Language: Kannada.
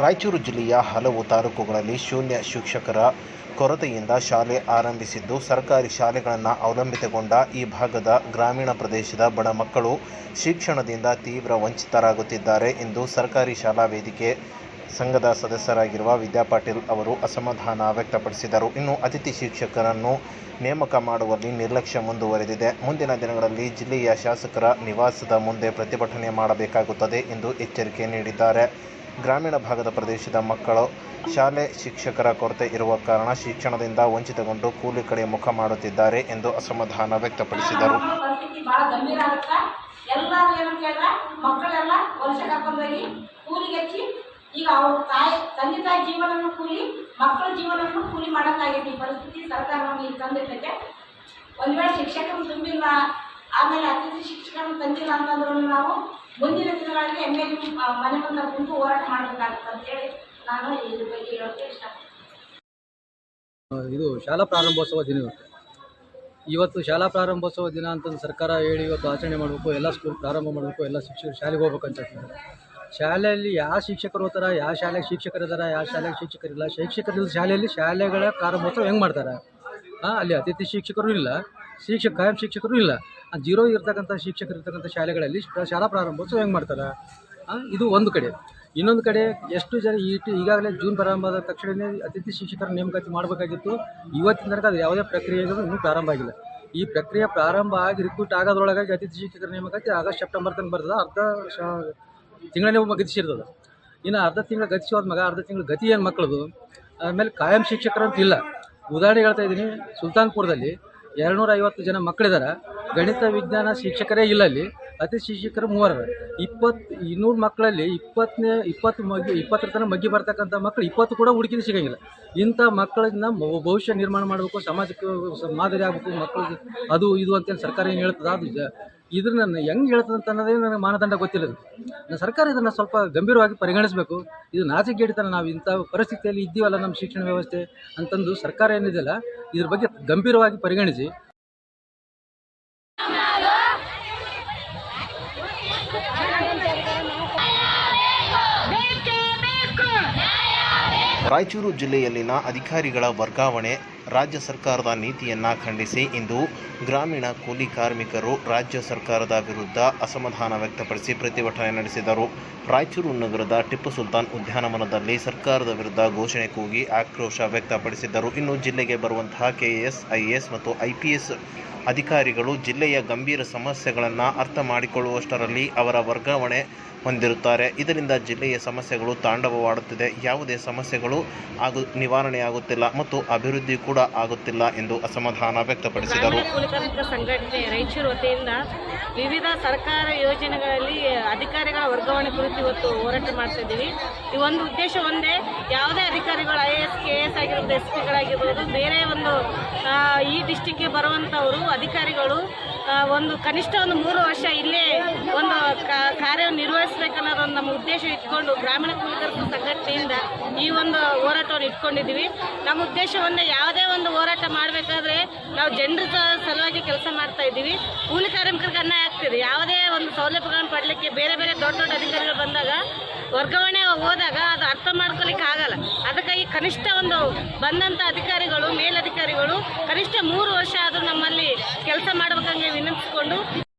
ರಾಯಚೂರು ಜಿಲ್ಲೆಯ ಹಲವು ತಾಲೂಕುಗಳಲ್ಲಿ ಶೂನ್ಯ ಶಿಕ್ಷಕರ ಕೊರತೆಯಿಂದ ಶಾಲೆ ಆರಂಭಿಸಿದ್ದು, ಸರ್ಕಾರಿ ಶಾಲೆಗಳನ್ನು ಅವಲಂಬಿತಗೊಂಡ ಈ ಭಾಗದ ಗ್ರಾಮೀಣ ಪ್ರದೇಶದ ಬಡ ಮಕ್ಕಳು ಶಿಕ್ಷಣದಿಂದ ತೀವ್ರ ವಂಚಿತರಾಗುತ್ತಿದ್ದಾರೆ ಎಂದು ಸರ್ಕಾರಿ ಶಾಲಾ ವೇದಿಕೆ ಸಂಘದ ಸದಸ್ಯರಾಗಿರುವ ವಿದ್ಯಾ ಪಾಟೀಲ್ ಅವರು ಅಸಮಾಧಾನ ವ್ಯಕ್ತಪಡಿಸಿದರು. ಇನ್ನು ಅತಿಥಿ ಶಿಕ್ಷಕರನ್ನು ನೇಮಕ ಮಾಡುವಲ್ಲಿ ನಿರ್ಲಕ್ಷ್ಯ ಮುಂದುವರೆದಿದೆ. ಮುಂದಿನ ದಿನಗಳಲ್ಲಿ ಜಿಲ್ಲೆಯ ಶಾಸಕರ ನಿವಾಸದ ಮುಂದೆ ಪ್ರತಿಭಟನೆ ಮಾಡಬೇಕಾಗುತ್ತದೆ ಎಂದು ಎಚ್ಚರಿಕೆ ನೀಡಿದ್ದಾರೆ. ಗ್ರಾಮೀಣ ಭಾಗದ ಪ್ರದೇಶದ ಮಕ್ಕಳು ಶಾಲೆ ಶಿಕ್ಷಕರ ಕೊರತೆ ಇರುವ ಕಾರಣ ಶಿಕ್ಷಣದಿಂದ ವಂಚಿತಗೊಂಡು ಕೂಲಿ ಕಡೆ ಮುಖ ಮಾಡುತ್ತಿದ್ದಾರೆ ಎಂದು ಅಸಮಾಧಾನ ವ್ಯಕ್ತಪಡಿಸಿದರು. ಮಕ್ಕಳೆಲ್ಲ ವರ್ಷ ಕೂಲಿಗೆ ಹಚ್ಚಿ ಈಗ ಅವ್ರ ತಾಯಿ, ತಂದೆ ತಾಯಿ ಜೀವನವನ್ನು ಕೂಲಿ, ಮಕ್ಕಳ ಜೀವನವನ್ನು ಕೂಲಿ ಮಾಡೋಕ್ಕಾಗೈತಿ ಪರಿಸ್ಥಿತಿ ಸರ್ಕಾರ ನಮಗೆ ತಂದಿರ್ತೈತೆ ಒಂದು ವೇಳೆ ಶಿಕ್ಷಕರು ತುಂಬಿಲ್ಲ, ಆಮೇಲೆ ಅತಿಥಿ ಶಿಕ್ಷಕರನ್ನು ತಂದಿಲ್ಲ ಅಂತಂದ್ರೂ ನಾವು ಮುಂದಿನ ದಿನಗಳಲ್ಲಿ ಎಂ ಎಲ್ ಮನೆ ಮುಂದೆ ಕುಂತು ಹೋರಾಟ ಮಾಡಬೇಕಾಗುತ್ತೆ ಅಂತೇಳಿ ನಾನು ಇದ್ರ ಬಗ್ಗೆ ಹೇಳೋಕ್ಕೆ ಇಷ್ಟಪಡ್ತೀನಿ. ಇದು ಶಾಲಾ ಪ್ರಾರಂಭೋತ್ಸವ ದಿನ. ಇವತ್ತು ಶಾಲಾ ಪ್ರಾರಂಭೋತ್ಸವ ದಿನ ಅಂತಂದು ಸರ್ಕಾರ ಹೇಳಿ ಇವತ್ತು ಆಚರಣೆ ಮಾಡಬೇಕು, ಎಲ್ಲ ಸ್ಕೂಲ್ ಪ್ರಾರಂಭ ಮಾಡಬೇಕು, ಎಲ್ಲ ಶಿಕ್ಷಕರು ಶಾಲೆಗೆ ಹೋಗ್ಬೇಕಂತ ಶಾಲೆಯಲ್ಲಿ ಯಾವ ಶಿಕ್ಷಕರು ಓದ್ತಾರ, ಯಾವ ಶಾಲೆಗೆ ಶಿಕ್ಷಕರಿದ್ದಾರೆ ಯಾವ ಶಾಲೆಗೆ ಶಿಕ್ಷಕರಿಲ್ಲ ಶಿಕ್ಷಕರಿಲ್ಲ ಶಾಲೆಯಲ್ಲಿ ಶಾಲೆಗಳ ಕಾರ್ಯಮೋತ್ಸವ ಹೆಂಗೆ ಮಾಡ್ತಾರೆ? ಹಾಂ ಅಲ್ಲಿ ಅತಿಥಿ ಶಿಕ್ಷಕರು ಇಲ್ಲ, ಶಿಕ್ಷಕ, ಕಾಯಂ ಶಿಕ್ಷಕರು ಇಲ್ಲ. ಜೀರೋ ಇರ್ತಕ್ಕಂಥ ಶಿಕ್ಷಕರು ಇರ್ತಕ್ಕಂಥ ಶಾಲೆಗಳಲ್ಲಿ ಶಾಲಾ ಪ್ರಾರಂಭೋತ್ಸವ ಹೆಂಗೆ ಮಾಡ್ತಾರೆ? ಇದು ಒಂದು ಕಡೆ. ಇನ್ನೊಂದು ಕಡೆ, ಎಷ್ಟು ಜನ ಈ ಈಗಾಗಲೇ ಜೂನ್ ಪ್ರಾರಂಭ ಆದ ತಕ್ಷಣವೇ ಅತಿಥಿ ಶಿಕ್ಷಕರ ನೇಮಕಾತಿ ಮಾಡಬೇಕಾಗಿತ್ತು. ಇವತ್ತಿನ ತನಕ ಅದು ಯಾವುದೇ ಪ್ರಕ್ರಿಯೆಗಳು ಇನ್ನೂ ಪ್ರಾರಂಭ ಆಗಿಲ್ಲ. ಈ ಪ್ರಕ್ರಿಯೆ ಪ್ರಾರಂಭ ಆಗಿ ರಿಕ್ರೂಟ್ ಆಗೋದ್ರೊಳಗಾಗಿ ಅತಿಥಿ ಶಿಕ್ಷಕರ ನೇಮಕಾತಿ ಆಗಸ್ಟ್, ಸೆಪ್ಟೆಂಬರ್ ತನಕ ಬರ್ತದೆ. ಅರ್ಧ ಶ ತಿಂಗಳನ್ನೇ ಗತಿಸಿರ್ತದೆ ಇನ್ನು ಅರ್ಧ ತಿಂಗಳು ಗತಿಸಿ ಮಗ, ಅರ್ಧ ತಿಂಗಳು ಗತಿ ಏನು ಮಕ್ಕಳದು ಆಮೇಲೆ ಕಾಯಂ ಶಿಕ್ಷಕರು ಅಂತ ಇಲ್ಲ. ಉದಾಹರಣೆ ಹೇಳ್ತಾ ಇದ್ದೀನಿ, ಸುಲ್ತಾನ್ಪುರದಲ್ಲಿ ಎರಡುನೂರ ಐವತ್ತು ಜನ ಮಕ್ಕಳಿದ್ದಾರೆ ಗಣಿತ, ವಿಜ್ಞಾನ ಶಿಕ್ಷಕರೇ ಇಲ್ಲ ಅಲ್ಲಿ. ಅತಿ ಶಿಕ್ಷಕರು ಮೂವರು. ಇಪ್ಪತ್ತು ಇನ್ನೂರು ಮಕ್ಕಳಲ್ಲಿ ಇಪ್ಪತ್ತನೇ ಇಪ್ಪತ್ತು ಮಗ್ಗಿ, ಇಪ್ಪತ್ತರ ತನಕ ಮಗ್ಗಿ ಬರ್ತಕ್ಕಂಥ ಮಕ್ಕಳು ಇಪ್ಪತ್ತು ಕೂಡ ಹುಡುಕಿದ ಸಿಗಂಗಿಲ್ಲ. ಇಂಥ ಮಕ್ಕಳನ್ನ ಭವಿಷ್ಯ ನಿರ್ಮಾಣ ಮಾಡಬೇಕು, ಸಮಾಜಕ್ಕೆ ಮಾದರಿ ಆಗಬೇಕು ಮಕ್ಕಳಿಗೆ. ಅದು, ಇದು ಅಂತೇಳಿ ಸರ್ಕಾರ ಏನು ಹೇಳ್ತದೆ? ಅದು ಇದ್ರ ನನ್ನ ಹೆಂಗೆ ಹೇಳ್ತದೆ ಅಂತ ಅನ್ನೋದೇ ನನಗೆ ಮಾನದಂಡ ಗೊತ್ತಿಲ್ಲದು. ಸರ್ಕಾರ ಇದನ್ನು ಸ್ವಲ್ಪ ಗಂಭೀರವಾಗಿ ಪರಿಗಣಿಸಬೇಕು. ಇದು ನಾಚಿಕೆಡಿತನ ನಾವು ಇಂಥ ಪರಿಸ್ಥಿತಿಯಲ್ಲಿ ಇದ್ದೀವಲ್ಲ ನಮ್ಮ ಶಿಕ್ಷಣ ವ್ಯವಸ್ಥೆ ಅಂತಂದು ಸರ್ಕಾರ ಏನಿದೆಯಲ್ಲ, ಇದ್ರ ಬಗ್ಗೆ ಗಂಭೀರವಾಗಿ ಪರಿಗಣಿಸಿ. ರಾಯಚೂರು ಜಿಲ್ಲೆಯಲ್ಲಿನ ಅಧಿಕಾರಿಗಳ ವರ್ಗಾವಣೆ ರಾಜ್ಯ ಸರ್ಕಾರದ ನೀತಿಯನ್ನ ಖಂಡಿಸಿ ಇಂದು ಗ್ರಾಮೀಣ ಕೂಲಿ ಕಾರ್ಮಿಕರು ರಾಜ್ಯ ಸರ್ಕಾರದ ವಿರುದ್ಧ ಅಸಮಾಧಾನ ವ್ಯಕ್ತಪಡಿಸಿ ಪ್ರತಿಭಟನೆ ನಡೆಸಿದರು. ರಾಯಚೂರು ನಗರದ ಟಿಪ್ಪು ಸುಲ್ತಾನ್ ಉದ್ಯಾನವನದಲ್ಲಿ ಸರ್ಕಾರದ ವಿರುದ್ಧ ಘೋಷಣೆ ಕೂಗಿ ಆಕ್ರೋಶ ವ್ಯಕ್ತಪಡಿಸಿದ್ದರು. ಇನ್ನು ಜಿಲ್ಲೆಗೆ ಬರುವಂತಹ ಕೆಎಎಸ್ ಐಎಎಸ್ ಮತ್ತು ಐಪಿಎಸ್ ಅಧಿಕಾರಿಗಳು ಜಿಲ್ಲೆಯ ಗಂಭೀರ ಸಮಸ್ಯೆಗಳನ್ನು ಅರ್ಥ ಮಾಡಿಕೊಳ್ಳುವಷ್ಟರಲ್ಲಿ ಅವರ ವರ್ಗಾವಣೆ ಹೊಂದಿರುತ್ತಾರೆ. ಇದರಿಂದ ಜಿಲ್ಲೆಯ ಸಮಸ್ಯೆಗಳು ತಾಂಡವವಾಡುತ್ತಿದೆ. ಯಾವುದೇ ಸಮಸ್ಯೆಗಳು ಆಗು, ನಿವಾರಣೆಯಾಗುತ್ತಿಲ್ಲ ಮತ್ತು ಅಭಿವೃದ್ಧಿ ಕೂಡ ಆಗುತ್ತಿಲ್ಲ ಎಂದು ಅಸಮಾಧಾನ ವ್ಯಕ್ತಪಡಿಸಿದರು. ಸಂಘಟನೆ ರಾಯಚೂರು ವತಿಯಿಂದ ವಿವಿಧ ಸರ್ಕಾರ ಯೋಜನೆಗಳಲ್ಲಿ ಅಧಿಕಾರಿಗಳ ವರ್ಗಾವಣೆ ಕುರಿತು ಇವತ್ತು ಹೋರಾಟ ಮಾಡ್ತಾ ಇದ್ದೀವಿ. ಈ ಒಂದು ಉದ್ದೇಶ ಒಂದೇ, ಯಾವುದೇ ಅಧಿಕಾರಿಗಳು I A S K S ಆಗಿರ್ಬೋದು ಎಸ್ ಪಿಗಳಾಗಿರ್ಬೋದು ಬೇರೆ ಒಂದು ಈ ಡಿಸ್ಟಿಕ್ಗೆ ಬರುವಂಥವರು, ಅಧಿಕಾರಿಗಳು ಒಂದು ಕನಿಷ್ಠ ಒಂದು ಮೂರು ವರ್ಷ ಇಲ್ಲೇ ಒಂದು ಕಾ- ಕಾರ್ಯವನ್ನು ನಿರ್ವಹಿಸಬೇಕನ್ನೋದು ಒಂದು ನಮ್ಮ ಉದ್ದೇಶ ಇಟ್ಕೊಂಡು ಗ್ರಾಮೀಣ ಕೂಲಿ ಕಾರ್ಮಿಕ ಸಂಘಟನೆಯಿಂದ ಈ ಒಂದು ಹೋರಾಟವನ್ನು ಇಟ್ಕೊಂಡಿದ್ದೀವಿ. ನಮ್ಮ ಉದ್ದೇಶ ಒಂದೇ ಯಾವುದೇ ಒಂದು ಹೋರಾಟ ಮಾಡಬೇಕಾದ್ರೆ ನಾವು ಜನರ ಸಲುವಾಗಿ ಕೆಲಸ ಮಾಡ್ತಾ ಇದ್ದೀವಿ. ಕೂಲಿ ಕಾರ್ಮಿಕರಿಗೆ ಅನ್ಯಾಯ ಆಗ್ತಿದೆ. ಯಾವುದೇ ಒಂದು ಸೌಲಭ್ಯಗಳನ್ನು ಪಡಲಿಕ್ಕೆ ಬೇರೆ ಬೇರೆ ದೊಡ್ಡ ದೊಡ್ಡ ಅಧಿಕಾರಿಗಳು ಬಂದಾಗ, ವರ್ಗಾವಣೆ ಹೋದಾಗ ಅದು ಅರ್ಥ ಮಾಡ್ಕೊಲಿಕ್ಕೆ ಆಗಲ್ಲ. ಅದಕ್ಕಾಗಿ ಕನಿಷ್ಠ ಒಂದು ಬಂದಂಥ ಅಧಿಕಾರಿಗಳು, ಮೇಲಧಿಕಾರಿಗಳು ಕನಿಷ್ಠ ಮೂರು ವರ್ಷ ಆದರೂ ನಮ್ಮಲ್ಲಿ ಕೆಲಸ ಮಾಡಬೇಕಂಗೆ ವಿನಂತಿಸಿಕೊಂಡು